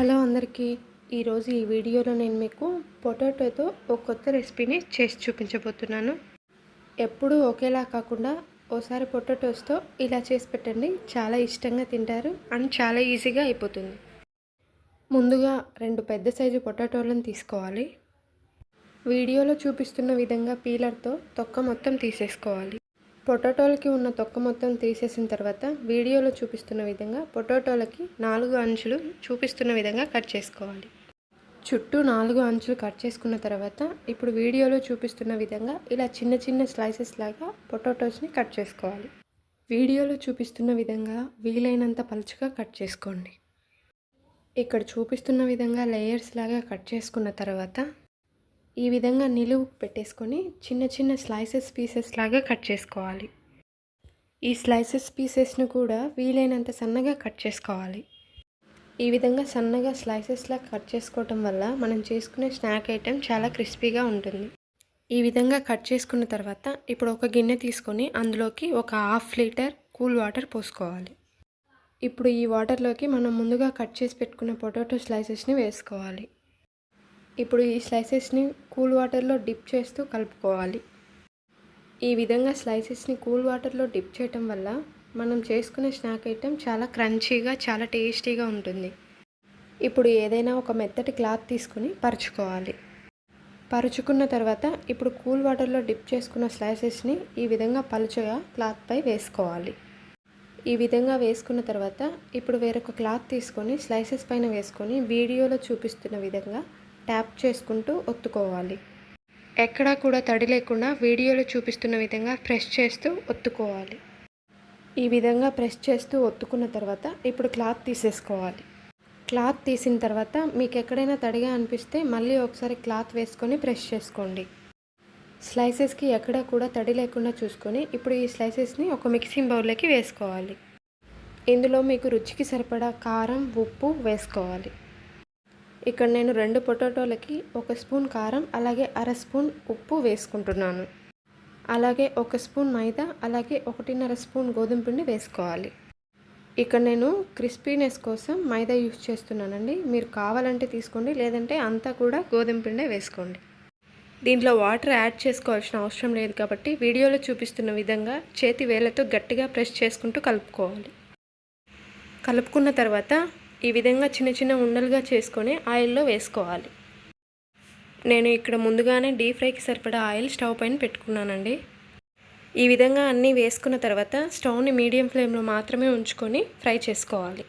Hello అందరికీ. ఈరోజు ఈ వీడియోలో నేను మీకు పొటాటోతో ఒక కొత్త రెసిపీని చేసి చూపించబోతున్నాను. ఎప్పుడూ ఒకేలా కాకుండా ఓసారి పొటాటోస్తో ఇలా చేసి పెట్టండి. చాలా ఇష్టంగా తింటారు అండ్ చాలా ఈజీగా అయిపోతుంది. ముందుగా రెండు పెద్ద సైజు పొటాటోలను తీసుకోవాలి. వీడియోలో చూపిస్తున్న విధంగా పీలర్తో తొక్క మొత్తం తీసేసుకోవాలి. పొటాటోలకి ఉన్న తొక్క మొత్తం తీసేసిన తర్వాత వీడియోలో చూపిస్తున్న విధంగా పొటాటోలకి నాలుగు అంచులు చూపిస్తున్న విధంగా కట్ చేసుకోవాలి. చుట్టూ నాలుగు అంచులు కట్ చేసుకున్న తర్వాత ఇప్పుడు వీడియోలో చూపిస్తున్న విధంగా ఇలా చిన్న చిన్న స్లైసెస్ లాగా పొటాటోస్ని కట్ చేసుకోవాలి. వీడియోలో చూపిస్తున్న విధంగా వీలైనంత పలుచగా కట్ చేసుకోండి. ఇక్కడ చూపిస్తున్న విధంగా లేయర్స్ లాగా కట్ చేసుకున్న తర్వాత ఈ విధంగా నిలువు పెట్టేసుకొని చిన్న చిన్న స్లైసెస్ పీసెస్ లాగా కట్ చేసుకోవాలి. ఈ స్లైసెస్ పీసెస్ను కూడా వీలైనంత సన్నగా కట్ చేసుకోవాలి. ఈ విధంగా సన్నగా స్లైసెస్లా కట్ చేసుకోవటం వల్ల మనం చేసుకునే స్నాక్ ఐటెం చాలా క్రిస్పీగా ఉంటుంది. ఈ విధంగా కట్ చేసుకున్న తర్వాత ఇప్పుడు ఒక గిన్నె తీసుకొని అందులోకి ఒక హాఫ్ లీటర్ కూల్ వాటర్ పోసుకోవాలి. ఇప్పుడు ఈ వాటర్లోకి మనం ముందుగా కట్ చేసి పెట్టుకున్న పొటాటో స్లైసెస్ని వేసుకోవాలి. ఇప్పుడు ఈ స్లైసెస్ని కూల్ వాటర్లో డిప్ చేస్తూ కలుపుకోవాలి. ఈ విధంగా స్లైసెస్ని కూల్ వాటర్లో డిప్ చేయటం వల్ల మనం చేసుకునే స్నాక్ ఐటెం చాలా క్రంచీగా చాలా టేస్టీగా ఉంటుంది. ఇప్పుడు ఏదైనా ఒక మెత్తటి క్లాత్ తీసుకుని పరుచుకోవాలి. పరుచుకున్న తర్వాత ఇప్పుడు కూల్ వాటర్లో డిప్ చేసుకున్న స్లైసెస్ని ఈ విధంగా పలుచగా క్లాత్పై వేసుకోవాలి. ఈ విధంగా వేసుకున్న తర్వాత ఇప్పుడు వేరొక క్లాత్ తీసుకొని స్లైసెస్ పైన వేసుకొని వీడియోలో చూపిస్తున్న విధంగా ట్యాప్ చేసుకుంటూ ఒత్తుకోవాలి. ఎక్కడా కూడా తడి లేకుండా వీడియోలో చూపిస్తున్న విధంగా ప్రెస్ చేస్తూ ఒత్తుకోవాలి. ఈ విధంగా ప్రెస్ చేస్తూ ఒత్తుకున్న తర్వాత ఇప్పుడు క్లాత్ తీసేసుకోవాలి. క్లాత్ తీసిన తర్వాత మీకు ఎక్కడైనా తడిగా అనిపిస్తే మళ్ళీ ఒకసారి క్లాత్ వేసుకొని ప్రెస్ చేసుకోండి. స్లైసెస్కి ఎక్కడ కూడా తడి లేకుండా చూసుకొని ఇప్పుడు ఈ స్లైసెస్ని ఒక మిక్సింగ్ బౌల్లోకి వేసుకోవాలి. ఇందులో మీకు రుచికి సరిపడా కారం ఉప్పు వేసుకోవాలి. ఇక్కడ నేను రెండు పొటాటోలకి ఒక స్పూన్ కారం అలాగే అర స్పూన్ ఉప్పు వేసుకుంటున్నాను. అలాగే ఒక స్పూన్ మైదా అలాగే ఒకటిన్నర స్పూన్ గోధుమ పిండి వేసుకోవాలి. ఇక్కడ నేను క్రిస్పీనెస్ కోసం మైదా యూస్ చేస్తున్నానండి. మీరు కావాలంటే తీసుకోండి లేదంటే అంతా కూడా గోధుమ పిండే వేసుకోండి. దీంట్లో వాటర్ యాడ్ చేసుకోవాల్సిన అవసరం లేదు కాబట్టి వీడియోలో చూపిస్తున్న విధంగా చేతి వేలతో గట్టిగా ప్రెస్ చేసుకుంటూ కలుపుకోవాలి. కలుపుకున్న తర్వాత ఈ విధంగా చిన్న చిన్న ఉండలుగా చేసుకొని ఆయిల్లో వేసుకోవాలి. నేను ఇక్కడ ముందుగానే డీప్ ఫ్రైకి సరిపడా ఆయిల్ స్టవ్ పైన పెట్టుకున్నానండి. ఈ విధంగా అన్నీ వేసుకున్న తర్వాత స్టవ్ని మీడియం ఫ్లేమ్లో మాత్రమే ఉంచుకొని ఫ్రై చేసుకోవాలి.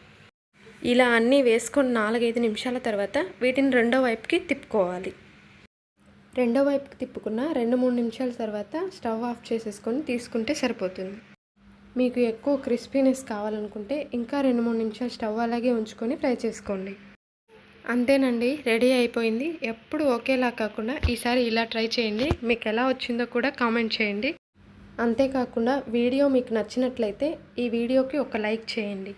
ఇలా అన్నీ వేసుకొని నాలుగైదు నిమిషాల తర్వాత వీటిని రెండో వైపుకి తిప్పుకోవాలి. రెండో వైపుకి తిప్పుకున్న రెండు మూడు నిమిషాల తర్వాత స్టవ్ ఆఫ్ చేసేసుకొని తీసుకుంటే సరిపోతుంది. మీకు ఎక్కువ క్రిస్పీనెస్ కావాలనుకుంటే ఇంకా రెండు మూడు నిమిషాలు స్టవ్ అలాగే ఉంచుకొని ఫ్రై చేసుకోండి. అంతేనండి రెడీ అయిపోయింది. ఎప్పుడు ఒకేలా కాకుండా ఈసారి ఇలా ట్రై చేయండి. మీకు ఎలా వచ్చిందో కూడా కామెంట్ చేయండి. అంతేకాకుండా వీడియో మీకు నచ్చినట్లయితే ఈ వీడియోకి ఒక లైక్ చేయండి.